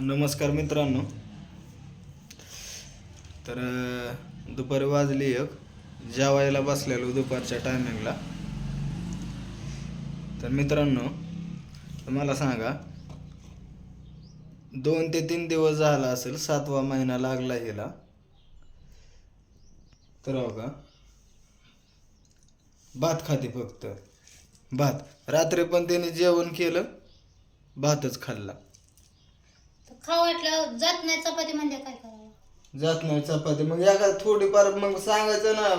नमस्कार मित्रांनो. तर दुपारी वाजली एक. जेवायला बसलेलो दुपारच्या टायमिंगला तर मित्रांनो तर मला सांगा दोन ते तीन दिवस झाला असेल सातवा महिना लागला हिला तर हो का? भात खाते फक्त. भात. रात्री पण त्याने जेवण केलं भातच खाल्ला. खाऊ वाटलं जात नाही चपाती म्हणजे काय करावं? जात नाही चपाती. मग एका थोडीफार मग सांगायचं ना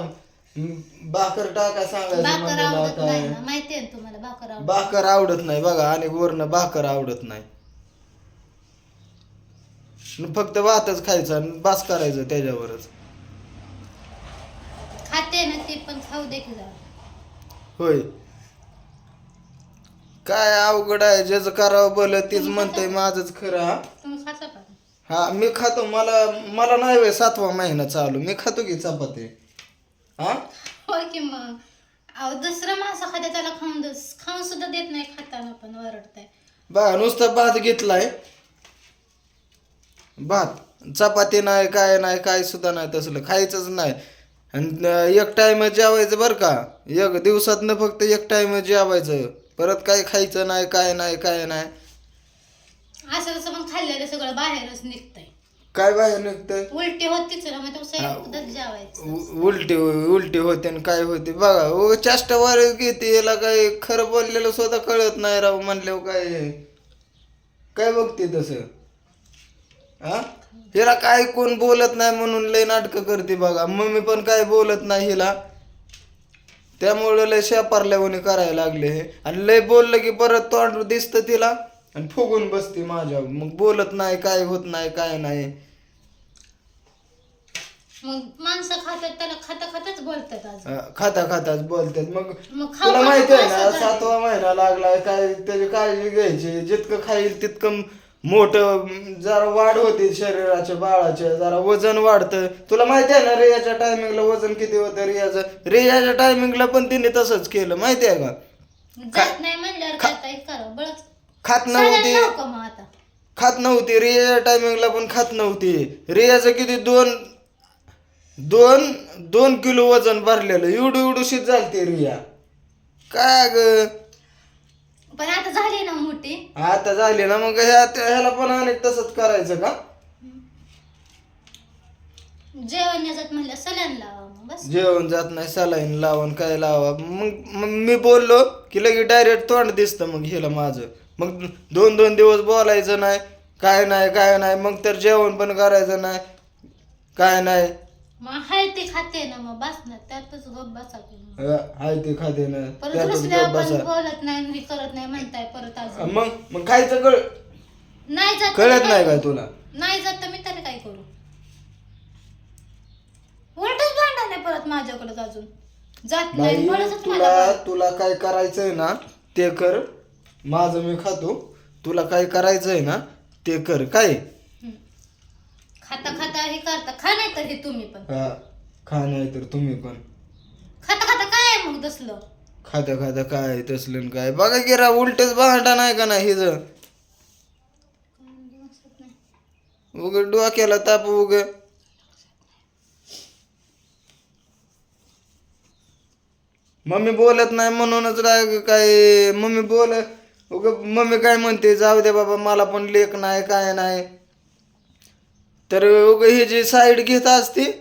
म, भाकर टाका सांगायचं भाकर आवडत नाही काय ना तुम्हाला भाकर आवडत भाकर आवडत नाही बघा आणि वरनं भाकर आवडत नाही. न फक्त भातच खायचा आणि बास करायचं त्याच्यावरच. खाते ना ते पण खाऊ दे की जरा. होय. काय अवघड आहे ज्याचं करावं बोल तीच म्हणतंय माझंच खरं हा? तुम्ही खाता का? हा मी खातो. मला मला नाही वेळ सातवा महिना चालू. मी खातो की चपाती. हा? होय की मग. अहो दुसरं माणसं खाते त्याला खाऊन दस खाऊन सुद्धा देत नाही खाताना पण बघा नुसतं भात घेतलाय. भात. चपाती नाही काय नाही काय सुद्धा नाही तसलं. खायचंच नाही. आणि एक टाइम जेवायचं बरं का? एक दिवसातनं फक्त एक टाइम जेवायचं. परत काय खायचं नाही काय नाही काय नाही. असं तसं खाल्लेलं सगळं बाहेरच निघतंय. काय बाहेर निघतंय? उलटी होतीच ना मग तो हा. जेवायचं? उ- उलटी उलटी होते आणि काय होते? बघा ओ चाष्टावर घेते याला काय खरं बोललेलं सुद्धा कळत नाही राव म्हणल्यावर काय काय बघते तसं? हा? हिला काय कोण बोलत नाही म्हणून लय नाटकं करते बघा. मम्मी पण काय बोलत नाही हिला. त्यामुळे लय शेपारल्यावानी करायला लागले हे. आणि लय बोललं की परत तोंड दिसतं तिला आणि फुगून बसते माझ्या. मग बोलत नाही काय होत नाही काय नाही. मग माणसं खातात त्याला खाता खाताच बोलतात आज. अं, खाता खाताच बोलतात. मग मग खाऊ तुला माहिती आहे ना. सातवा महिना लागलाय काय त्याची काळजी घ्यायची. जितकं खाईल तितकं मोठं जरा वाढ होते शरीराच्या बाळाच्या जरा वजन वाढतं. तुला माहिती आहे ना रियाच्या टायमिंगला वजन किती होतं रियाचं? रियाच्या टायमिंगला पण तिने तसंच केलं माहिती आहे का? जात नाही म्हणल्यावर बळच खात नव्हती. मग आता. खात नव्हती रियाच्या टायमिंगला पण खात नव्हती. रियाचं किती दोन दोन दोन किलो वजन भरलेलं एवढं एवढीशीच झालती रिया. काय ग? पण आता झाली ना मोठी. आता झाली ना मग ह्या ह्याला पण आणि तसंच करायचं का? जेवण जात म्हणलं सल्यान लावा मग बस. जेवण जात नाही सलाईन लावून काय लावा. मग मग मी बोललो की लगे डायरेक्ट तोंड दिसतं मग हिला माझं. मग दोन दोन दिवस बोलायचं नाही काय नाही काय नाही मग तर जेवण पण करायचं नाही काय नाही. मग हाय ते खाते ना मग बस ना त्यातच गप बसा. अं, हाय ते खाते ना परत त्यातच रुसल्यावर गप्प पण बसा. बोलत नाही आणि करत नाही म्हणताय परत अजून. मग मग खायचं कळ नाही जात तर कळत मी नाही काय- का तुला? नाही जात तर मी तरी काय करू? उलटच भांडण नाही परत माझ्याकडे अजून. जात नाही बाई तुला मला. तुला काय करायचंय ना ते कर. माझं मी खातो. तुला काय करायचंय ना ते कर. काय. खाता खाता हे करता खा नाही तर हे तुम्ही पण. हा, खा नाही तर तुम्ही पण. खाता खाता काय आहे मग तसलं? खाता खाता काय तसलं न काय? बघा की रा उलटच भांडा नाही का नाही हिज उग डोक्याला ताप उग. मम्मी बोलत नाही म्हणूनच राग काय मम्मी बोल. उग मम्मी काय म्हणते? जाऊ दे बाबा मला पण लेख नाही काय नाही. तर उग ही जी साईड घेत असती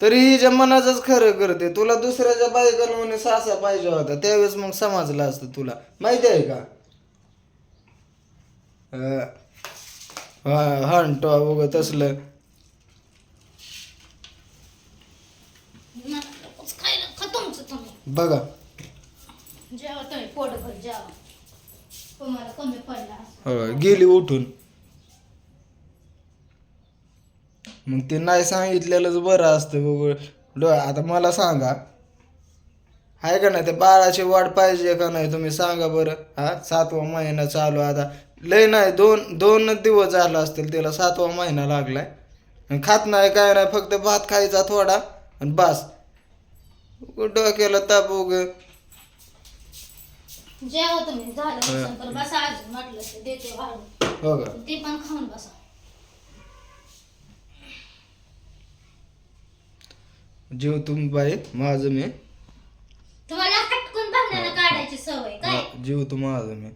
तरी हिच्या मनाचंच खरं करते. तुला दुसऱ्याच्या बायकाला म्हणे सासा पाहिजे होता त्यावेळेस मग समजलं असतं तुला. माहिती आहे का? हा हाणतो उग तसलं. बघा. हो, गेली उठून. मग ते नाही सांगितलेलंच बरं असतं बघ डो आता मला सांगा. आहे का नाही? ते बाळाची वाढ पाहिजे का नाही? तुम्ही सांगा बरं. हा? सातवा महिना चालू आता. लय नाही दोन दोनच दिवस झाला असतील त्याला सातवा महिना लागलाय. आणि खात नाही काय नाही फक्त भात खायचा थोडा आणि बास. डोक्याला ताप उग. जेवा तुम्ही झालं बसा अजून म्हटलं ते देते वाढून हो का? ते पण खाऊन बसा. जीव तुम्ही बाई माझं मी. तुम्हाला हटकून भांडणाला काढायची सवय काय? जीव तू माझं मी.